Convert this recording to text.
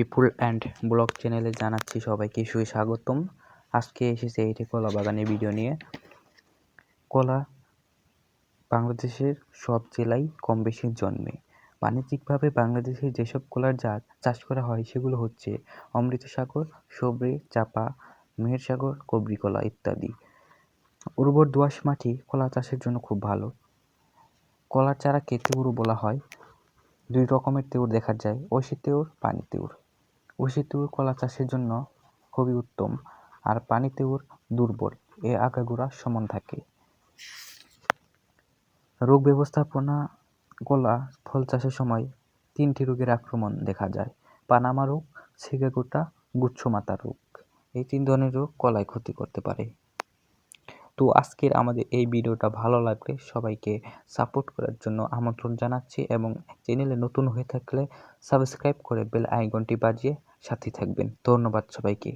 People and blog চ্যানেলে জানাচ্ছি সবাইকে সুস্বাগতম। আজকে এসেছে এইটি কলা বাগানের ভিডিও নিয়ে। কলা বাংলাদেশের সব জেলায় কম বেশি জন্মে। বাণিজ্যিকভাবে বাংলাদেশে যেসব কলার জাত চাষ করা হয়, সেগুলো হচ্ছে অমৃতসাগর, সবরে, চাপা, মেহেরসাগর কবরি কলা ইত্যাদি। উর্বর দোআঁশ মাটি কলা চাষের জন্য খুব ভালো। কলার চারাকে তেউরু বলা হয়। দুই রকমের তেউর দেখা যায় ঐশী তেউর পানি তেউর। ঐশী তেউর কলা চাষের জন্য খুবই উত্তম, আর পানি তেউর দুর্বল, এ আগাগোড়া সমান থাকে। রোগ ব্যবস্থাপনা কলা ফল চাষের সময় তিনটি রোগের আক্রমণ দেখা যায়, পানামা রোগ সিগাগোটা গুচ্ছমাতা রোগ। এই তিন ধরনের রোগ কলায় ক্ষতি করতে পারে। তো আজকের আমাদের এই ভিডিওটা ভালো লাগলে সবাইকে সাপোর্ট করার জন্য আমন্ত্রণ জানাচ্ছি এবং চ্যানেলে নতুন হয়ে থাকলে সাবস্ক্রাইব করে বেল আইকনটি বাজিয়ে সাথে থাকবেন। ধন্যবাদ সবাইকে।